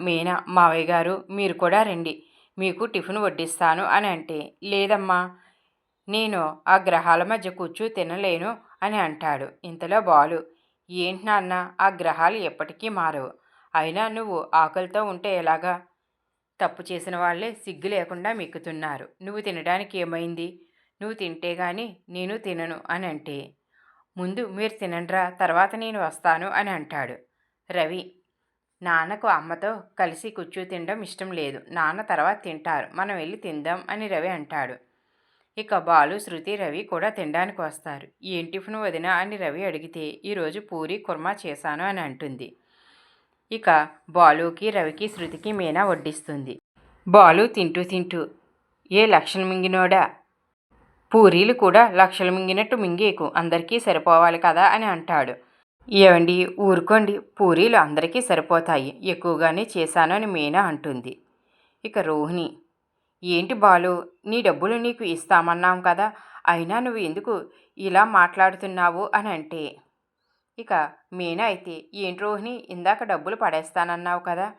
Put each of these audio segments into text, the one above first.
మీనా మావయ్య గారు మీరు కూడా రండి. మీకు టిఫిన్ వడ్డిస్తాను అని అంటే లేదమ్మా నేను ఆ గ్రహాల మధ్య కూర్చో తినలేను అని అంటాడు. ఇంతలో బాలు ఏంటి నాన్న ఆ గ్రహాలు ఎప్పటికీ మారవు. అయినా నువ్వు ఆకలితో ఉంటే ఎలాగా? తప్పు చేసిన వాళ్ళే సిగ్గు లేకుండా మిక్కుతున్నారు. నువ్వు తినడానికి ఏమైంది? నువ్వు తింటే గాని నేను తినను అని అంటే ముందు మీరు తినండ్రా తర్వాత నేను వస్తాను అని అంటాడు రవి. నాన్నకు అమ్మతో కలిసి కూర్చో తినడం ఇష్టం లేదు. నాన్న తర్వాత తింటారు. మనం వెళ్ళి తిందాం అని రవి అంటాడు. ఇక బాలు శృతి రవి కూడా తినడానికి వస్తారు. ఏం టిఫిన్ వదినా? అని రవి అడిగితే ఈరోజు పూరి కుర్మా చేశాను అని అంటుంది. ఇక బాలుకి రవికి శృతికి మీనా వడ్డిస్తుంది. బాలు తింటూ తింటూ ఏ లక్షలు మింగినోడా? పూరీలు కూడా లక్షలు మింగినట్టు మింగేకు. అందరికీ సరిపోవాలి కదా? అని అంటాడు. ఏవండి? ఊరుకోండి. పూరీలు అందరికీ సరిపోతాయి. ఎక్కువగానే చేశాను అని మీనా అంటుంది. ఇక రోహిణి ఏంటి బాలు? నీ డబ్బులు నీకు ఇస్తామన్నాం కదా. అయినా నువ్వు ఎందుకు ఇలా మాట్లాడుతున్నావు అని అంటే ఇక మీనా అయితే ఏంటి రోహిణి? ఇందాక డబ్బులు పడేస్తానన్నావు కదా.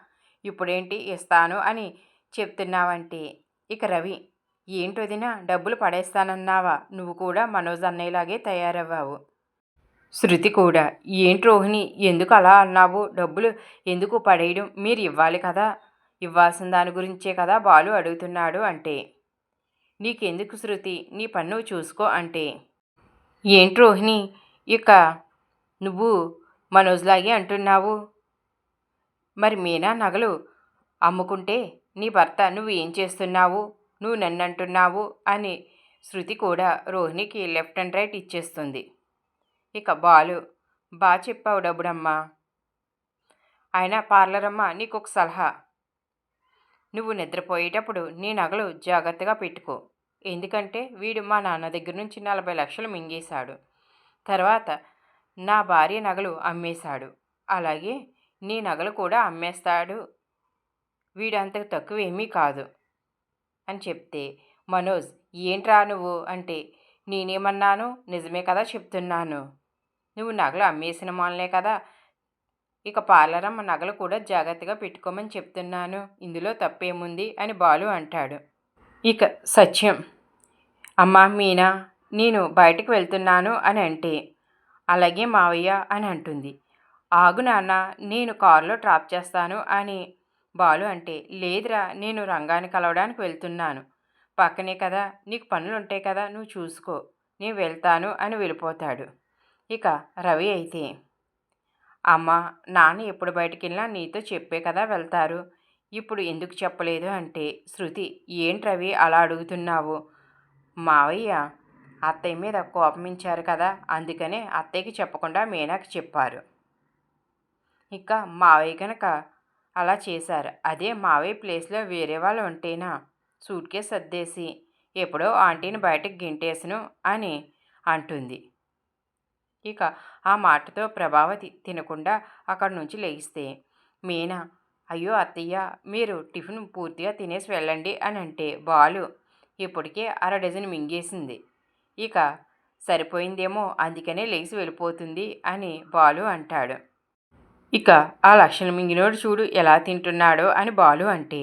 ఇప్పుడేంటి ఇస్తాను అని చెప్తున్నావంటే ఇక రవి ఏంటి వదిన? డబ్బులు పడేస్తానన్నావా? నువ్వు కూడా మనోజ్ అన్నయ్యలాగే తయారవ్వావు. శృతి కూడా ఏంటి రోహిణి ఎందుకు అలా అన్నావు? డబ్బులు ఎందుకు పడేయడం? మీరు ఇవ్వాలి కదా ఇవ్వాల్సిన దాని గురించే కదా బాలు అడుగుతున్నాడు అంటే. నీకెందుకు శృతి? నీ పన్ను చూసుకో అంటే. ఏంటి రోహిణి ఇక నువ్వు మనోజ్లాగే అంటున్నావు? మరి మీనా నగలు అమ్ముకుంటే నీ భర్త నువ్వు ఏం చేస్తున్నావు? నువ్వు నన్ను అంటున్నావు అని శృతి కూడా రోహిణికి లెఫ్ట్ అండ్ రైట్ ఇచ్చేస్తుంది. ఇక బాలు బా చెప్పావు డబ్బుడమ్మా. ఆయన పార్లర్ నీకు ఒక సలహా. నువ్వు నిద్రపోయేటప్పుడు నీ నగలు జాగ్రత్తగా పెట్టుకో. ఎందుకంటే వీడు మా నాన్న దగ్గర నుంచి నలభై లక్షలు మింగేశాడు. తర్వాత నా భార్య నగలు అమ్మేశాడు. అలాగే నీ నగలు కూడా అమ్మేస్తాడు. వీడంత తక్కువేమీ కాదు అని చెప్తే మనోజ్ ఏంట్రా నువ్వు? అంటే నేనేమన్నాను? నిజమే కదా చెప్తున్నాను. నువ్వు నగలు అమ్మేసిన మొలనే కదా. ఇక పార్లరమ్మ నగలు కూడా జాగ్రత్తగా పెట్టుకోమని చెప్తున్నాను. ఇందులో తప్పేముంది? అని బాలు అంటాడు. ఇక సత్యం. అమ్మా మీనా నేను బయటకు వెళ్తున్నాను అని అంటే అలాగే మావయ్య అని అంటుంది. ఆగు నాన్న నేను కారులో డ్రాప్ చేస్తాను అని బాలు అంటే లేదురా నేను రంగాన్ని కలవడానికి వెళ్తున్నాను. పక్కనే కదా నీకు పనులు ఉంటాయి కదా నువ్వు చూసుకో. నేను వెళ్తాను అని వెళ్ళిపోతాడు. ఇక రవి అయితే అమ్మ నాన్న ఎప్పుడు బయటికి వెళ్ళినా నీతో చెప్పే కదా వెళ్తారు. ఇప్పుడు ఎందుకు చెప్పలేదు? అంటే శృతి ఏంటి రవి అలా అడుగుతున్నావు? మావయ్య అత్తయ్య మీద కోపమించారు కదా అందుకనే అత్తయ్యకి చెప్పకుండా మీనాకి చెప్పారు. ఇక మావయ్య కనుక అలా చేశారు. అదే మావయ్య ప్లేస్లో వేరే వాళ్ళు ఉంటేనా? సూట్కే సర్దేసి ఎప్పుడో ఆంటీని బయటకు గింటేసను అని అంటుంది. ఇక ఆ మాటతో ప్రభావతి తినకుండా అక్కడి నుంచి లేస్తే మీనా అయ్యో అత్తయ్య మీరు టిఫిన్ పూర్తిగా తినేసి వెళ్ళండి అని అంటే బాలు ఇప్పటికే అర డజన్ మింగేసింది. ఇక సరిపోయిందేమో అందుకనే లేచి వెళ్ళిపోతుంది అని బాలు అంటాడు. ఇక ఆ లక్షణ మింగినోడు చూడు ఎలా తింటున్నాడో అని బాలు అంటే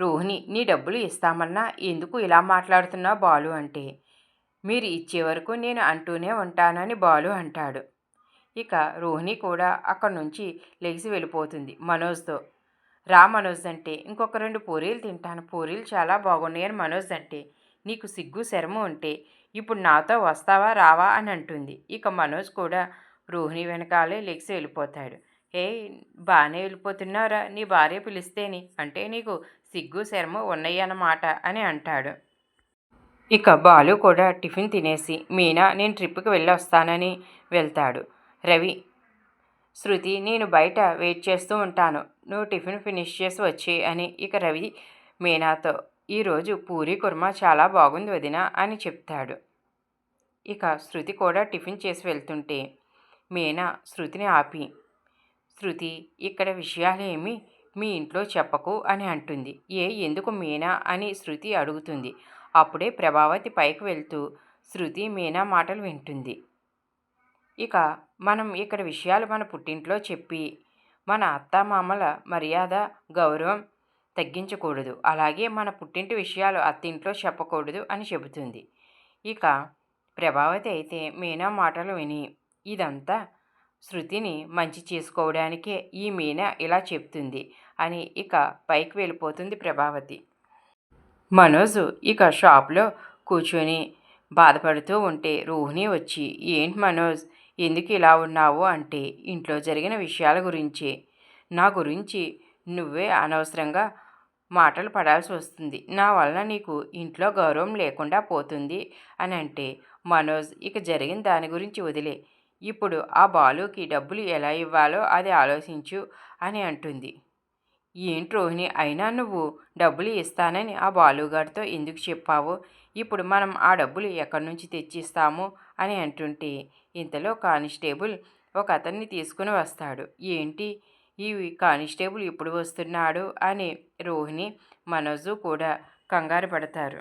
రోహిణి నీ డబ్బులు ఇస్తామన్నా ఎందుకు ఇలా మాట్లాడుతున్నావు బాలు? అంటే మీరు ఇచ్చే వరకు నేను అంటూనే ఉంటానని బాలు అంటాడు. ఇక రోహిణి కూడా అక్కడి నుంచి లెగిసి వెళ్ళిపోతుంది మనోజ్తో. రా మనోజ్ అంటే ఇంకొక రెండు పూరీలు తింటాను. పూరీలు చాలా బాగున్నాయని మనోజ్ అంటే నీకు సిగ్గు శరము ఉంటే ఇప్పుడు నాతో వస్తావా రావా అని అంటుంది. ఇక మనోజ్ కూడా రోహిణి వెనకాలే లెగిసి వెళ్ళిపోతాడు. ఏ బాగానే వెళ్ళిపోతున్నారా నీ భార్య పిలిస్తేని అంటే నీకు సిగ్గు శరమ ఉన్నాయి అన్నమాట అని అంటాడు. ఇక బాలు కూడా టిఫిన్ తినేసి మీనా నేను ట్రిప్కి వెళ్ళి వస్తానని వెళ్తాడు. రవి శృతి నేను బయట వెయిట్ చేస్తూ ఉంటాను. నువ్వు టిఫిన్ ఫినిష్ చేసి వచ్చి అని ఇక రవి మీనాతో ఈరోజు పూరి కుర్మా చాలా బాగుంది వదిన అని చెప్తాడు. ఇక శృతి కూడా టిఫిన్ చేసి వెళ్తుంటే మీనా శృతిని ఆపి. శృతి ఇక్కడ విషయాలేమి మీ ఇంట్లో చెప్పకు అని అంటుంది. ఏ ఎందుకు మీనా అని శృతి అడుగుతుంది. అప్పుడే ప్రభావతి పైకి వెళ్తూ శృతి మీనా మాటలు వింటుంది. ఇక మనం ఇక్కడ విషయాలు మన పుట్టింట్లో చెప్పి మన అత్తామామల మర్యాద గౌరవం తగ్గించకూడదు. అలాగే మన పుట్టింటి విషయాలు అత్తింట్లో చెప్పకూడదు అని చెబుతుంది. ఇక ప్రభావతి అయితే మీనా మాటలు విని ఇదంతా శృతిని మంచి చేసుకోవడానికే ఈ మీనా ఇలా చెప్తుంది అని ఇక పైకి వెళ్ళిపోతుంది ప్రభావతి. మనోజ్ ఇక షాప్లో కూర్చొని బాధపడుతూ ఉంటే రోహిణి వచ్చి ఏంటి మనోజ్ ఎందుకు ఇలా ఉన్నావు? అంటే ఇంట్లో జరిగిన విషయాల గురించి. నా గురించి నువ్వే అనవసరంగా మాటలు పడాల్సి వస్తుంది. నా వలన నీకు ఇంట్లో గౌరవం లేకుండా పోతుంది. అని అంటే మనోజ్ ఇక జరిగిన దాని గురించి వదిలే. ఇప్పుడు ఆ బాలుకి డబ్బులు ఎలా ఇవ్వాలో అది ఆలోచించు అని అంటుంది. ఏంటి రోహిణి అయినా నువ్వు డబ్బులు ఇస్తానని ఆ బాలుగారితో ఎందుకు చెప్పావు? ఇప్పుడు మనం ఆ డబ్బులు ఎక్కడి నుంచి తెచ్చిస్తాము అని అంటుంటే ఇంతలో కానిస్టేబుల్ ఒక అతన్ని తీసుకుని వస్తాడు. ఏంటి? ఈ కానిస్టేబుల్ ఇప్పుడు వస్తున్నాడు అని రోహిణి మనోజు కూడా కంగారు పడతారు.